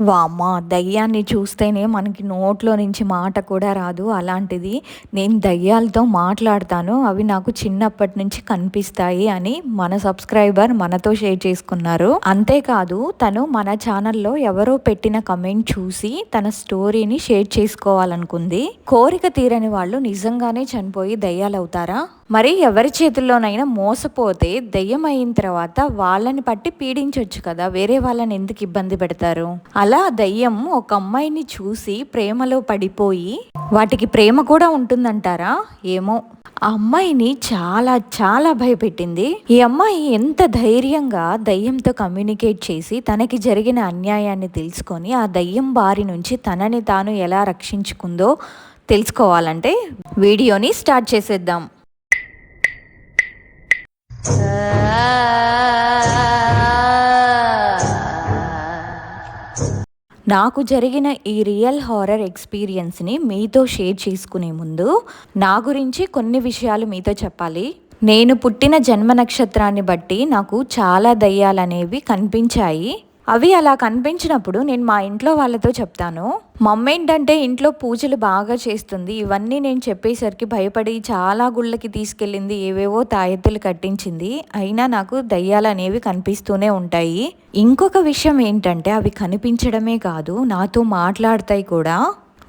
వామ్మ దయ్యాన్ని చూస్తేనే మనకి నోట్లో నుంచి మాట కూడా రాదు. అలాంటిది నేను దయ్యాలతో మాట్లాడతాను. అవి నాకు చిన్నప్పటి నుంచి కనిపిస్తాయి అని మన సబ్స్క్రైబర్ మనతో షేర్ చేసుకున్నారు. అంతేకాదు తను మన ఛానల్లో ఎవరో పెట్టిన కమెంట్ చూసి తన స్టోరీని షేర్ చేసుకోవాలనుకుంది. కోరిక తీరని వాళ్ళు నిజంగానే చనిపోయి దయ్యాలవుతారా? మరి ఎవరి చేతుల్లోనైనా మోసపోతే దెయ్యం అయిన తర్వాత వాళ్ళని పట్టి పీడించవచ్చు కదా. వేరే వాళ్ళని ఎందుకు ఇబ్బంది పెడతారు? అలా దయ్యం ఒక అమ్మాయిని చూసి ప్రేమలో పడిపోయి వాటికి ప్రేమ కూడా ఉంటుందంటారా? ఏమో. ఆ అమ్మాయిని చాలా చాలా భయపెట్టింది. ఈ అమ్మాయి ఎంత ధైర్యంగా దయ్యంతో కమ్యూనికేట్ చేసి తనకి జరిగిన అన్యాయాన్ని తెలుసుకొని ఆ దయ్యం బారి నుంచి తనని తాను ఎలా రక్షించుకుందో తెలుసుకోవాలంటే వీడియోని స్టార్ట్ చేసేద్దాం. నాకు జరిగిన ఈ రియల్ హారర్ ఎక్స్పీరియన్స్ని మీతో షేర్ చేసుకునే ముందు నా గురించి కొన్ని విషయాలు మీతో చెప్పాలి. నేను పుట్టిన జన్మ నక్షత్రాన్ని బట్టి నాకు చాలా దయ్యాలనేవి కనిపించాయి. అవి అలా కనిపించినప్పుడు నేను మా ఇంట్లో వాళ్ళతో చెప్తాను మమ్మ ఏంటంటే ఇంట్లో పూజలు బాగా చేస్తుంది. ఇవన్నీ నేను చెప్పేసరికి భయపడి చాలా గుళ్ళకి తీసుకెళ్ళింది ఏవేవో తాయెత్తులు కట్టించింది. అయినా నాకు దయ్యాలు అనేవి కనిపిస్తూనే ఉంటాయి. ఇంకొక విషయం ఏంటంటే అవి కనిపించడమే కాదు నాతో మాట్లాడతాయి కూడా.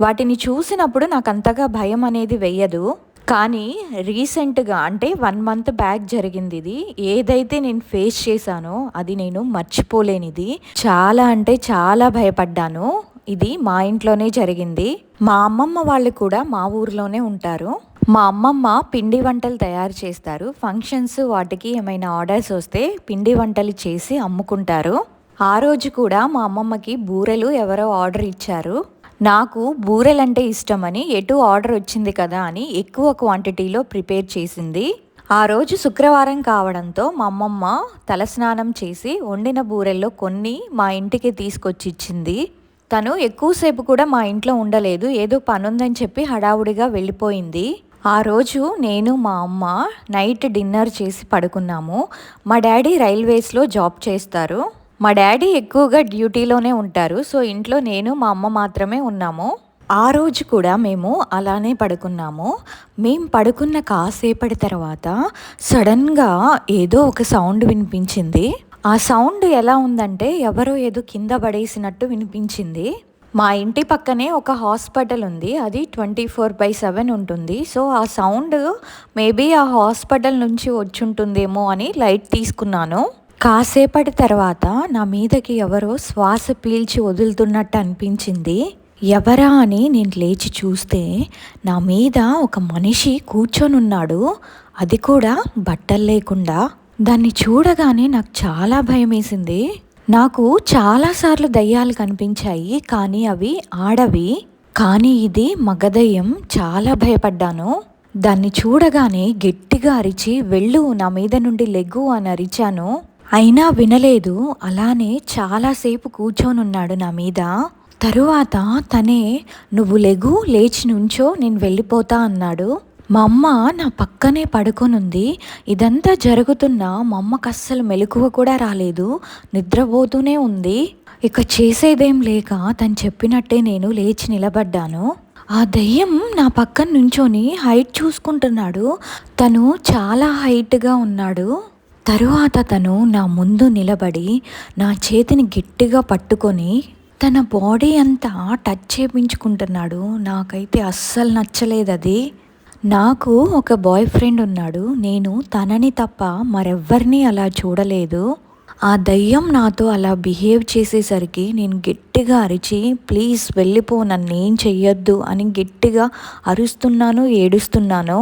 వాటిని చూసినప్పుడు నాకు అంతగా భయం అనేది వెయ్యదు కానీ రీసెంట్గా అంటే వన్ మంత్ బ్యాక్ జరిగింది ఇది. ఏదైతే నేను ఫేస్ చేశానో అది నేను మర్చిపోలేనిది. చాలా అంటే చాలా భయపడ్డాను. ఇది మా ఇంట్లోనే జరిగింది. మా అమ్మమ్మ వాళ్ళు కూడా మా ఊర్లోనే ఉంటారు. మా అమ్మమ్మ పిండి వంటలు తయారు చేస్తారు. ఫంక్షన్స్ వాటికి ఏమైనా ఆర్డర్స్ వస్తే పిండి వంటలు చేసి అమ్ముకుంటారు. ఆ రోజు కూడా మా అమ్మమ్మకి బూరెలు ఎవరో ఆర్డర్ ఇచ్చారు. నాకు బూరెలంటే ఇష్టమని ఎటు ఆర్డర్ వచ్చింది కదా అని ఎక్కువ క్వాంటిటీలో ప్రిపేర్ చేసింది. ఆ రోజు శుక్రవారం కావడంతో మా అమ్మమ్మ తలస్నానం చేసి వండిన బూరెల్లో కొన్ని మా ఇంటికి తీసుకొచ్చి ఇచ్చింది తను ఎక్కువసేపు కూడా మా ఇంట్లో ఉండలేదు ఏదో పనుందని చెప్పి హడావుడిగా వెళ్ళిపోయింది. ఆ రోజు నేను మా అమ్మ నైట్ డిన్నర్ చేసి పడుకున్నాము. మా డాడీ రైల్వేస్లో జాబ్ చేస్తారు. మా డాడీ ఎక్కువగా డ్యూటీలోనే ఉంటారు. సో ఇంట్లో నేను మా అమ్మ మాత్రమే ఉన్నాము. ఆ రోజు కూడా మేము అలానే పడుకున్నాము. మేము పడుకున్న కాసేపటి తర్వాత సడన్గా ఏదో ఒక సౌండ్ వినిపించింది. ఆ సౌండ్ ఎలా ఉందంటే ఎవరో ఏదో కింద పడేసినట్టు వినిపించింది. మా ఇంటి పక్కనే ఒక హాస్పిటల్ ఉంది. అది ట్వంటీ ఫోర్ బై సెవెన్ ఉంటుంది. సో ఆ సౌండ్ మేబీ ఆ హాస్పిటల్ నుంచి వచ్చుంటుందేమో అని లైట్ తీసుకున్నాను. కాసేపటి తర్వాత నా మీదకి ఎవరో శ్వాస పీల్చి వదులుతున్నట్టు అనిపించింది. ఎవరా అని నేను లేచి చూస్తే నా మీద ఒక మనిషి కూర్చొనున్నాడు. అది కూడా బట్టలు లేకుండా. దాన్ని చూడగానే నాకు చాలా భయం వేసింది నాకు చాలాసార్లు దయ్యాలు కనిపించాయి కానీ అవి ఆడవి. కానీ ఇది మగదయ్యం చాలా భయపడ్డాను. దాన్ని చూడగానే గట్టిగా అరిచి వెళ్ళు నా మీద నుండి లెగ్గు అని అరిచాను. అయినా వినలేదు. అలానే చాలాసేపు కూర్చొనున్నాడు నా మీద. తరువాత తనే నువ్వు లెగు లేచి నుంచో నేను వెళ్ళిపోతా అన్నాడు. మా అమ్మ నా పక్కనే పడుకొనుంది. ఇదంతా జరుగుతున్నా మా అమ్మకు అస్సలు మెలకువ కూడా రాలేదు. నిద్రపోతూనే ఉంది. ఇక చేసేదేం లేక తను చెప్పినట్టే నేను లేచి నిలబడ్డాను. ఆ దయ్యం నా పక్కన నుంచొని హైట్ చూసుకుంటున్నాడు. తను చాలా హైట్గా ఉన్నాడు. తరువాత తను నా ముందు నిలబడి నా చేతిని గట్టిగా పట్టుకొని తన బాడీ అంతా టచ్ చేయించుకుంటున్నాడు నాకైతే అస్సలు నచ్చలేదు అది. నాకు ఒక బాయ్ ఫ్రెండ్ ఉన్నాడు. నేను తనని తప్ప మరెవ్వరిని అలా చూడలేదు. ఆ దయ్యం నాతో అలా బిహేవ్ చేసేసరికి నేను గట్టిగా అరిచి ప్లీజ్ వెళ్ళిపో నన్ను ఏం చెయ్యొద్దు అని గట్టిగా అరుస్తున్నాను ఏడుస్తున్నాను.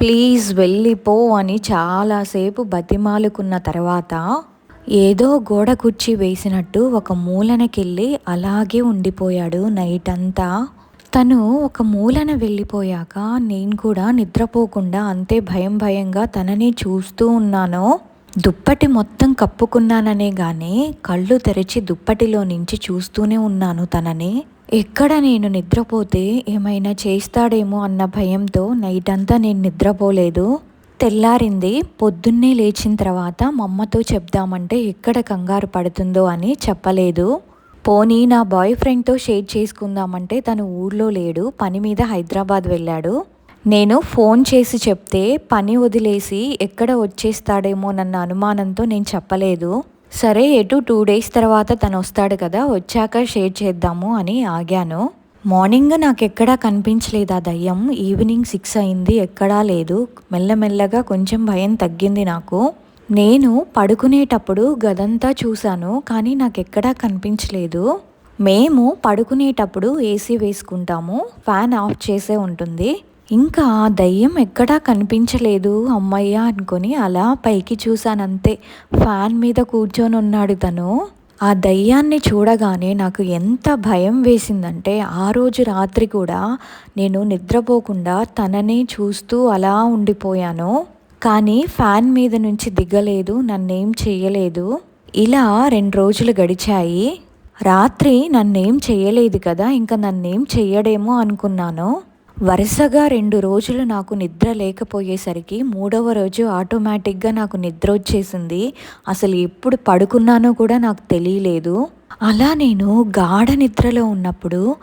ప్లీజ్ వెళ్ళిపో అని చాలాసేపు బతిమాలుకున్న తర్వాత ఏదో గోడ కుర్చీ వేసినట్టు ఒక మూలనకెళ్ళి అలాగే ఉండిపోయాడు నైట్ అంతా తను ఒక మూలన వెళ్ళిపోయాక నేను కూడా నిద్రపోకుండా అంతే భయం భయంగా తనని చూస్తూ ఉన్నాను. దుప్పటి మొత్తం కప్పుకున్నాననే గానీ కళ్ళు తెరిచి దుప్పటిలో నుంచి చూస్తూనే ఉన్నాను తనని. ఎక్కడ నేను నిద్రపోతే ఏమైనా చేస్తాడేమో అన్న భయంతో నైట్ అంతా నేను నిద్రపోలేదు. తెల్లారింది పొద్దున్నే లేచిన తర్వాత మా అమ్మతో చెప్దామంటే ఎక్కడ కంగారు పడుతుందో అని చెప్పలేదు. పోనీ నా బాయ్ ఫ్రెండ్తో షేర్ చేసుకుందామంటే తను ఊర్లో లేడు పని మీద హైదరాబాద్ వెళ్ళాడు. నేను ఫోన్ చేసి చెప్తే పని వదిలేసి ఎక్కడ వచ్చేస్తాడేమో నన్న అనుమానంతో నేను చెప్పలేదు. సరే ఎటు టూ డేస్ తర్వాత తను వస్తాడు కదా వచ్చాక షేర్ చేద్దాము అని ఆగాను. మార్నింగ్ నాకు ఎక్కడా కనిపించలేదు ఆ దయ్యం. ఈవినింగ్ సిక్స్ అయింది ఎక్కడా లేదు. మెల్లమెల్లగా కొంచెం భయం తగ్గింది నాకు. నేను పడుకునేటప్పుడు గదంతా చూశాను కానీ నాకు ఎక్కడా కనిపించలేదు. మేము పడుకునేటప్పుడు ఏసీ వేసుకుంటాము. ఫ్యాన్ ఆఫ్ చేసే ఉంటుంది. ఇంకా ఆ దయ్యం ఎక్కడా కనిపించలేదు. అమ్మయ్య అనుకొని అలా పైకి చూశానంతే. ఫ్యాన్ మీద కూర్చొని ఉన్నాడు తను. ఆ దయ్యాన్ని చూడగానే నాకు ఎంత భయం వేసిందంటే ఆ రోజు రాత్రి కూడా నేను నిద్రపోకుండా తననే చూస్తూ అలా ఉండిపోయాను. కానీ ఫ్యాన్ మీద నుంచి దిగలేదు నన్నేం చేయలేదు. ఇలా రెండు రోజులు గడిచాయి. రాత్రి నన్నేం చేయలేదు కదా ఇంకా నన్నేం చెయ్యడేమో అనుకున్నాను. వరుసగా రెండు రోజులు నాకు నిద్ర లేకపోయేసరికి మూడవ రోజు ఆటోమేటిక్గా నాకు నిద్ర వచ్చేసింది. అసలు ఎప్పుడు పడుకున్నానో కూడా నాకు తెలియలేదు. అలా నేను గాఢ నిద్రలో ఉన్నప్పుడు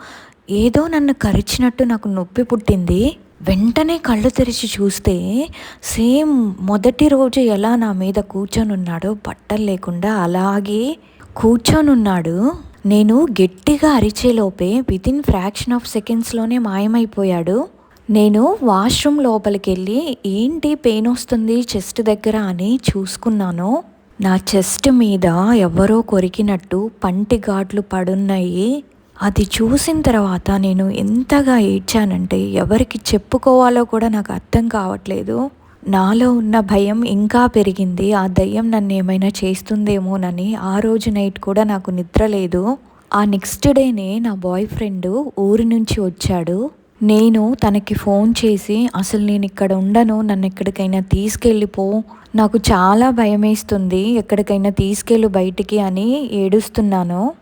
ఏదో నన్ను కరిచినట్టు నాకు నొప్పి పుట్టింది. వెంటనే కళ్ళు తెరిచి చూస్తే సేమ్ మొదటి రోజు ఎలా నా మీద కూర్చొని ఉన్నాడో బట్టలు లేకుండా అలాగే కూర్చొని ఉన్నాడు నేను గట్టిగా అరిచేలోపే వితిన్ ఫ్రాక్షన్ ఆఫ్ సెకండ్స్లోనే మాయమైపోయాడు. నేను వాష్రూమ్ లోపలికి వెళ్ళి ఏంటి పెయిన్ వస్తుంది చెస్ట్ దగ్గర అని చూసుకున్నాను. నా చెస్ట్ మీద ఎవరో కొరికినట్టు పంటి గాట్లు పడున్నాయి. అది చూసిన తర్వాత నేను ఎంతగా ఏడ్చానంటే ఎవరికి చెప్పుకోవాలో కూడా నాకు అర్థం కావట్లేదు. నాలో ఉన్న భయం ఇంకా పెరిగింది. ఆ దయ్యం నన్ను ఏమైనా చేస్తుందేమోనని ఆ రోజు నైట్ కూడా నాకు నిద్ర లేదు. ఆ నెక్స్ట్ డేనే నా బాయ్ ఫ్రెండ్ ఊరి నుంచి వచ్చాడు. నేను తనకి ఫోన్ చేసి అసలు నేను ఇక్కడ ఉండను నన్ను ఎక్కడికైనా తీసుకెళ్ళిపో. నాకు చాలా భయమేస్తుంది ఎక్కడికైనా తీసుకెళ్ళు బయటికి అని ఏడుస్తున్నాను.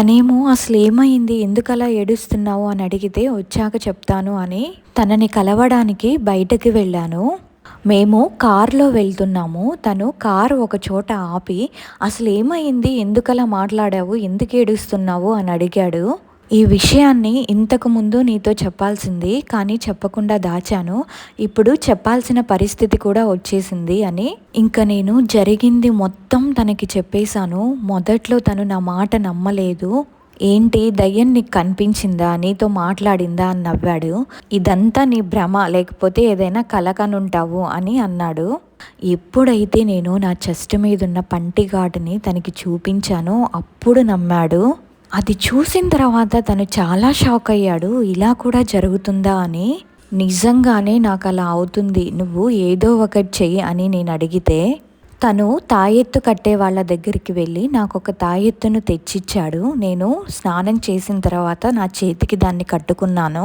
తనేమో అసలు ఏమైంది? ఎందుకలా ఏడుస్తున్నావు? అని అడిగితే వచ్చాక చెప్తాను అని తనని కలవడానికి బయటకు వెళ్ళాను. మేము కారులో వెళ్తున్నాము. తను కారు ఒక చోట ఆపి అసలు ఏమైంది? ఎందుకలా మాట్లాడావు? ఎందుకు ఏడుస్తున్నావు? అని అడిగాడు. ఈ విషయాన్ని ఇంతకు ముందు నీతో చెప్పాల్సింది కానీ చెప్పకుండా దాచాను. ఇప్పుడు చెప్పాల్సిన పరిస్థితి కూడా వచ్చేసింది అని. ఇంకా నేను జరిగింది మొత్తం తనకి చెప్పేశాను. మొదట్లో తను నా మాట నమ్మలేదు. ఏంటి దయ్యం నీకు కనిపించిందా? నీతో మాట్లాడిందా? అని నవ్వాడు. ఇదంతా నీ భ్రమ లేకపోతే ఏదైనా కలకనుంటావు అని అన్నాడు. ఎప్పుడైతే నేను నా చెస్ట్ మీద ఉన్న పంటి ఘాటుని తనకి చూపించానో అప్పుడు నమ్మాడు. అది చూసిన తర్వాత తను చాలా షాక్ అయ్యాడు. ఇలా కూడా జరుగుతుందా అని. నిజంగానే నాకు అలా అవుతుంది. నువ్వు ఏదో ఒకటి చెయ్యి అని నేను అడిగితే తను తాయెత్తు కట్టే వాళ్ళ దగ్గరికి వెళ్ళి నాకు ఒక తాయెత్తును తెచ్చిచ్చాడు. నేను స్నానం చేసిన తర్వాత నా చేతికి దాన్ని కట్టుకున్నాను.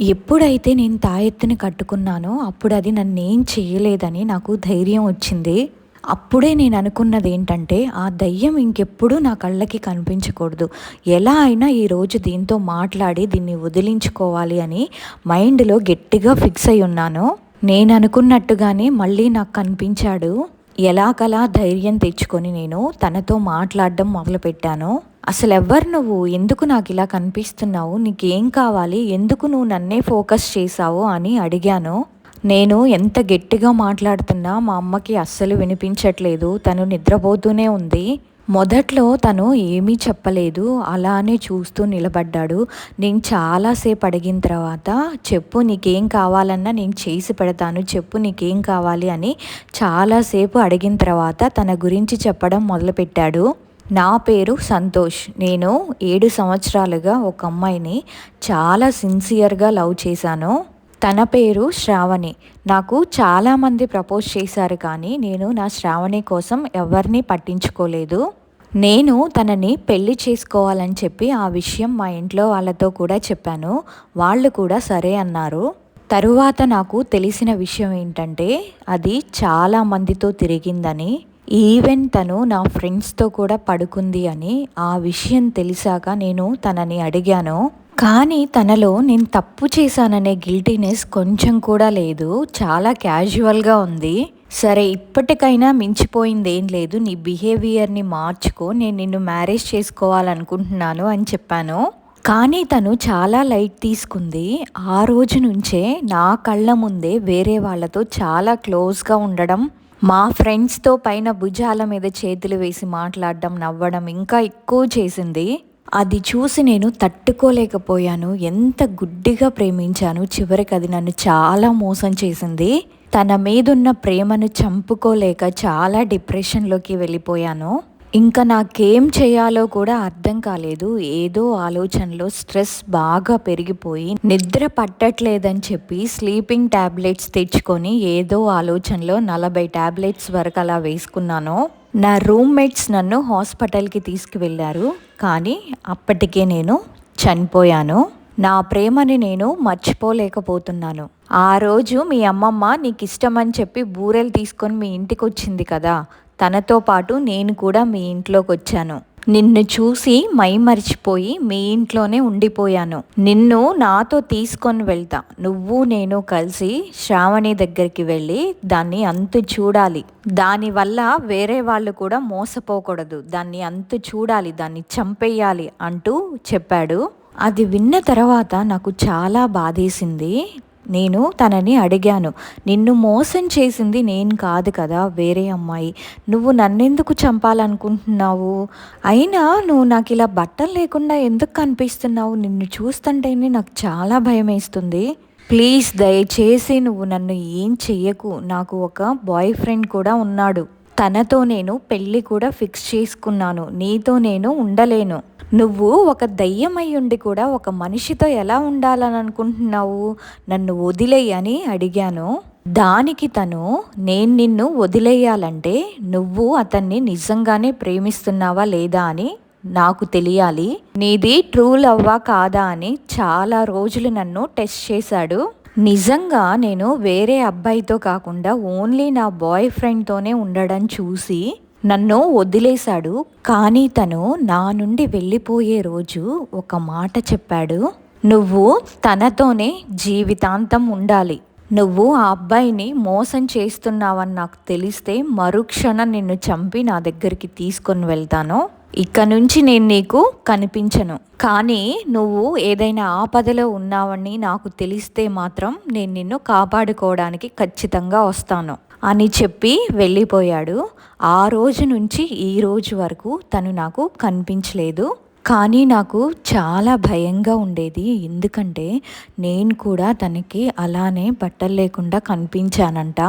ఎప్పుడైతే నేను తాయెత్తుని కట్టుకున్నానో అప్పుడు అది నన్ను ఏం చేయలేదని నాకు ధైర్యం వచ్చింది. అప్పుడే నేను అనుకున్నది ఏంటంటే ఆ దయ్యం ఇంకెప్పుడు నా కళ్ళకి కనిపించకూడదు. ఎలా అయినా ఈరోజు దీంతో మాట్లాడి దీన్ని వదిలించుకోవాలి అని మైండ్లో గట్టిగా ఫిక్స్ అయి ఉన్నాను నేను అనుకున్నట్టుగానే మళ్ళీ నాకు కనిపించాడు. ఎలాగలా ధైర్యం తెచ్చుకొని నేను తనతో మాట్లాడడం మొదలుపెట్టాను అసలు ఎవ్వరు నువ్వు? ఎందుకు నాకు ఇలా కనిపిస్తున్నావు? నీకేం కావాలి? ఎందుకు నువ్వు నన్నే ఫోకస్ చేశావు? అని అడిగాను. నేను ఎంత గట్టిగా మాట్లాడుతున్నా మా అమ్మకి అస్సలు వినిపించట్లేదు. తను నిద్రపోతూనే ఉంది. మొదట్లో తను ఏమీ చెప్పలేదు అలానే చూస్తూ నిలబడ్డాడు. నేను చాలాసేపు అడిగిన తర్వాత చెప్పు నీకేం కావాలన్నా నేను చేసి పెడతాను చెప్పు నీకేం కావాలి అని చాలాసేపు అడిగిన తర్వాత తన గురించి చెప్పడం మొదలుపెట్టాడు. నా పేరు సంతోష్. నేను ఏడు సంవత్సరాలుగా ఒక అమ్మాయిని చాలా సిన్సియర్గా లవ్ చేశాను. తన పేరు శ్రావణి. నాకు చాలామంది ప్రపోజ్ చేశారు కానీ నేను నా శ్రావణి కోసం ఎవరిని పట్టించుకోలేదు. నేను తనని పెళ్ళి చేసుకోవాలని చెప్పి ఆ విషయం మా ఇంట్లో వాళ్ళతో కూడా చెప్పాను. వాళ్ళు కూడా సరే అన్నారు. తరువాత నాకు తెలిసిన విషయం ఏంటంటే అది చాలా మందితో తిరిగిందని ఈవెన్ తను నా ఫ్రెండ్స్తో కూడా పడుకుంది అని ఆ విషయం తెలిసాక నేను తనని అడిగాను. కానీ తనలో నేను తప్పు చేశాననే గిల్టీనెస్ కొంచెం కూడా లేదు. చాలా క్యాజువల్గా ఉంది. సరే ఇప్పటికైనా మించిపోయింది ఏం లేదు. నీ బిహేవియర్ని మార్చుకో. నేను నిన్ను మ్యారేజ్ చేసుకోవాలనుకుంటున్నాను అని చెప్పాను. కానీ తను చాలా లైట్ తీసుకుంది. ఆ రోజు నుంచే నా కళ్ళ ముందే వేరే వాళ్ళతో చాలా క్లోజ్గా ఉండడం మా ఫ్రెండ్స్తో పైన భుజాల మీద చేతులు వేసి మాట్లాడడం నవ్వడం ఇంకా ఎక్కువ చేసింది. అది చూసి నేను తట్టుకోలేకపోయాను. ఎంత గుడ్డిగా ప్రేమించాను. చివరికి అది నన్ను చాలా మోసం చేసింది. తన మీదున్న ప్రేమను చంపుకోలేక చాలా డిప్రెషన్లోకి వెళ్ళిపోయాను. ఇంకా నాకేం చేయాలో కూడా అర్థం కాలేదు. ఏదో ఆలోచనలో స్ట్రెస్ బాగా పెరిగిపోయి నిద్ర పట్టట్లేదని చెప్పి స్లీపింగ్ ట్యాబ్లెట్స్ తెచ్చుకొని ఏదో ఆలోచనలో నలభై ట్యాబ్లెట్స్ వరకు అలా వేసుకున్నాను. నా రూమ్మేట్స్ నన్ను హాస్పిటల్కి తీసుకువెళ్ళారు. కానీ అప్పటికే నేను చనిపోయాను. నా ప్రేమని నేను మర్చిపోలేకపోతున్నాను. ఆ రోజు మీ అమ్మమ్మ నీకు ఇష్టమని చెప్పి బూరెలు తీసుకొని మీ ఇంటికి వచ్చింది కదా. తనతో పాటు నేను కూడా మీ ఇంట్లోకి వచ్చాను నిన్ను చూసి మైమరిచిపోయి మీ ఇంట్లోనే ఉండిపోయాను. నిన్ను నాతో తీసుకొని వెళ్తా. నువ్వు నేను కలిసి శ్రావణి దగ్గరికి వెళ్ళి దాన్ని అంతు చూడాలి. దానివల్ల వేరే వాళ్ళు కూడా మోసపోకూడదు. దాన్ని అంతు చూడాలి. దాన్ని చంపేయాలి అంటూ చెప్పాడు. అది విన్న తర్వాత నాకు చాలా బాధేసింది. నేను తనని అడిగాను. నిన్ను మోసం చేసింది నేను కాదు కదా వేరే అమ్మాయి. నువ్వు నన్నెందుకు చంపాలనుకుంటున్నావు? అయినా నువ్వు నాకు ఇలా బట్టలు లేకుండా ఎందుకు కనిపిస్తున్నావు? నిన్ను చూస్తుంటేనే నాకు చాలా భయం వేస్తుంది ప్లీజ్ దయచేసి నువ్వు నన్ను ఏం చెయ్యకు. నాకు ఒక బాయ్ ఫ్రెండ్ కూడా ఉన్నాడు. తనతో నేను పెళ్ళి కూడా ఫిక్స్ చేసుకున్నాను. నీతో నేను ఉండలేను. నువ్వు ఒక దయ్యమై ఉండి కూడా ఒక మనిషితో ఎలా ఉండాలని అనుకుంటున్నావు నన్ను వదిలేయని అడిగాను. దానికి తను నేను నిన్ను వదిలేయాలంటే నువ్వు అతన్ని నిజంగానే ప్రేమిస్తున్నావా లేదా అని నాకు తెలియాలి. నీది ట్రూ లవ్వా కాదా అని చాలా రోజులు నన్ను టెస్ట్ చేశాడు. నిజంగా నేను వేరే అబ్బాయితో కాకుండా ఓన్లీ నా బాయ్ ఫ్రెండ్తోనే ఉండడం చూసి నన్ను వదిలేశాడు. కానీ తను నా నుండి వెళ్ళిపోయే రోజు ఒక మాట చెప్పాడు. నువ్వు తనతోనే జీవితాంతం ఉండాలి. నువ్వు ఆ అబ్బాయిని మోసం చేస్తున్నావని నాకు తెలిస్తే మరుక్షణం నిన్ను చంపి నా దగ్గరికి తీసుకొని వెళ్తాను. ఇక నుంచి నేను నీకు కనిపించను. కానీ నువ్వు ఏదైనా ఆపదలో ఉన్నావని నాకు తెలిస్తే మాత్రం నేను నిన్ను కాపాడుకోవడానికి ఖచ్చితంగా వస్తాను అని చెప్పి వెళ్ళిపోయాడు. ఆ రోజు నుంచి ఈ రోజు వరకు తను నాకు కనిపించలేదు. కానీ నాకు చాలా భయంగా ఉండేది. ఎందుకంటే నేను కూడా తనకి అలానే బట్టలు లేకుండా కనిపించానంట.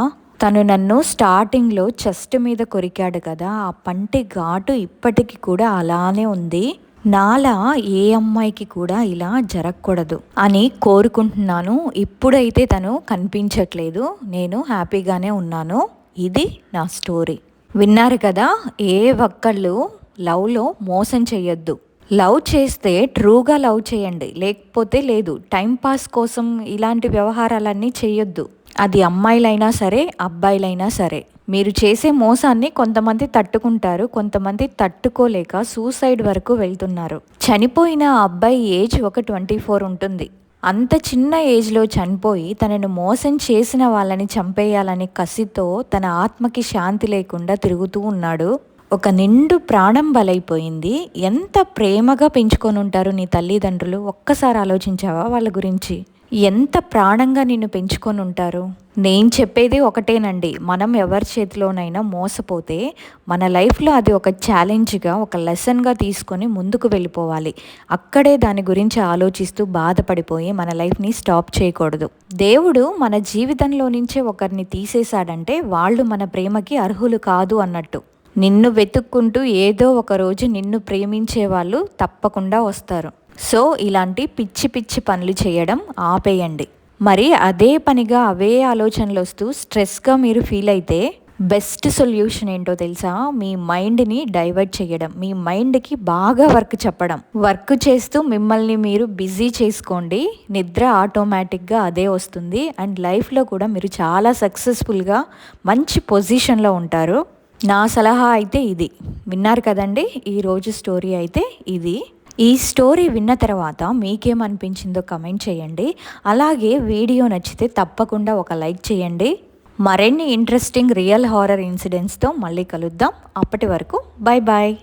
తను నన్ను స్టార్టింగ్లో చెస్ట్ మీద కొరికాడు కదా ఆ పంటి ఘాటు ఇప్పటికి కూడా అలానే ఉంది. నాలా ఏ అమ్మాయికి కూడా ఇలా జరగకూడదు అని కోరుకుంటున్నాను. ఇప్పుడైతే తను కనిపించట్లేదు. నేను హ్యాపీగానే ఉన్నాను. ఇది నా స్టోరీ. విన్నారు కదా ఏ ఒక్కళ్ళు లవ్లో మోసం చేయొద్దు లవ్ చేస్తే ట్రూగా లవ్ చేయండి. లేకపోతే లేదు టైం పాస్ కోసం ఇలాంటి వ్యవహారాలన్నీ చేయొద్దు అది అమ్మాయిలైనా సరే అబ్బాయిలైనా సరే. మీరు చేసే మోసాన్ని కొంతమంది తట్టుకుంటారు కొంతమంది తట్టుకోలేక సూసైడ్ వరకు వెళ్తున్నారు. చనిపోయిన అబ్బాయి ఏజ్ ఒక ట్వంటీ ఫోర్ ఉంటుంది. అంత చిన్న ఏజ్లో చనిపోయి తనను మోసం చేసిన వాళ్ళని చంపేయాలని కసితో తన ఆత్మకి శాంతి లేకుండా తిరుగుతూ ఉన్నాడు. ఒక నిండు ప్రాణం బలైపోయింది. ఎంత ప్రేమగా పెంచుకొని ఉంటారు నీ తల్లిదండ్రులు? ఒక్కసారి ఆలోచించావా వాళ్ళ గురించి? ఎంత ప్రాణంగా నిన్ను పెంచుకొని ఉంటారు? నేను చెప్పేది ఒకటేనండి. మనం ఎవరి చేతిలోనైనా మోసపోతే మన లైఫ్లో అది ఒక ఛాలెంజ్గా ఒక లెసన్గా తీసుకొని ముందుకు వెళ్ళిపోవాలి. అక్కడే దాని గురించి ఆలోచిస్తూ బాధపడిపోయి మన లైఫ్ని స్టాప్ చేయకూడదు. దేవుడు మన జీవితంలో నుంచే ఒకరిని తీసేశాడంటే వాళ్ళు మన ప్రేమకి అర్హులు కాదు అన్నట్టు. నిన్ను వెతుక్కుంటూ ఏదో ఒక రోజు నిన్ను ప్రేమించే వాళ్ళు తప్పకుండా వస్తారు. సో ఇలాంటి పిచ్చి పిచ్చి పనులు చేయడం ఆపేయండి. మరి అదే పనిగా అవే ఆలోచనలు వస్తూ స్ట్రెస్గా మీరు ఫీల్ అయితే బెస్ట్ సొల్యూషన్ ఏంటో తెలుసా? మీ మైండ్ని డైవర్ట్ చేయడం. మీ మైండ్కి బాగా వర్క్ చెప్పడం. వర్క్ చేస్తూ మిమ్మల్ని మీరు బిజీ చేసుకోండి. నిద్ర ఆటోమేటిక్గా అదే వస్తుంది. అండ్ లైఫ్లో కూడా మీరు చాలా సక్సెస్ఫుల్గా మంచి పొజిషన్లో ఉంటారు. నా సలహా అయితే ఇది. విన్నారు కదండి? ఈరోజు స్టోరీ అయితే ఇది. ఈ స్టోరీ విన్న తర్వాత మీకేమనిపించిందో కమెంట్ చేయండి. అలాగే వీడియో నచ్చితే తప్పకుండా ఒక లైక్ చేయండి. మరిన్ని ఇంట్రెస్టింగ్ రియల్ హారర్ ఇన్సిడెంట్స్తో మళ్ళీ కలుద్దాం. అప్పటి వరకు బాయ్ బాయ్